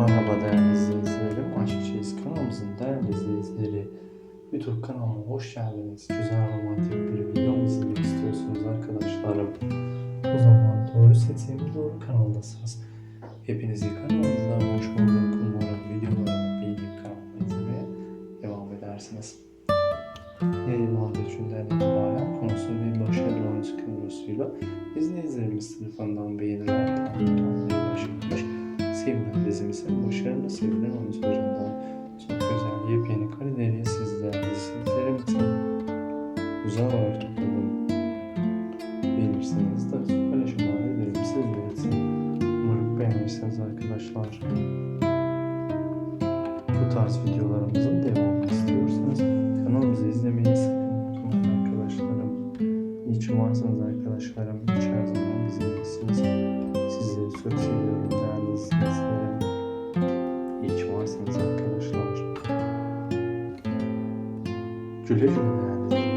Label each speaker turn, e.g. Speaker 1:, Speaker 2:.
Speaker 1: Merhaba değerli izleyicilerim. Aşk Çeyiz kanalımızın değerli izleyicileri. YouTube kanalıma hoş geldiniz. Güzel romantik bir video izlemek istiyorsunuz arkadaşlarım? O zaman doğru seçimi doğru kanaldasınız. Hepinizi kanalımızdan hoş bulduk. Umarım videolarımı beğenip kanalıma izlemeye devam edersiniz. Yayınlandığı günden itibaren konusu bir başarılı oyuncu kadrosuyla izleyicilerimiz tarafından beğenilen tamamlanmaya sevilen oyuncularından çok özel yepyeni kareleri sizler izleyicilerim için güzel olarak topladım. Beğenirseniz de paylaşımlar ederim sizler için. Umarım beğenirsiniz arkadaşlar. Bu tarz videolarımızın devamını istiyorsanız kanalımızı izlemeyi sakın unutmayın arkadaşlarım. İyi ki arkadaşlarım. Hiç her zaman bizimlesiniz. Ki varsınız arkadaşlar. Güle güle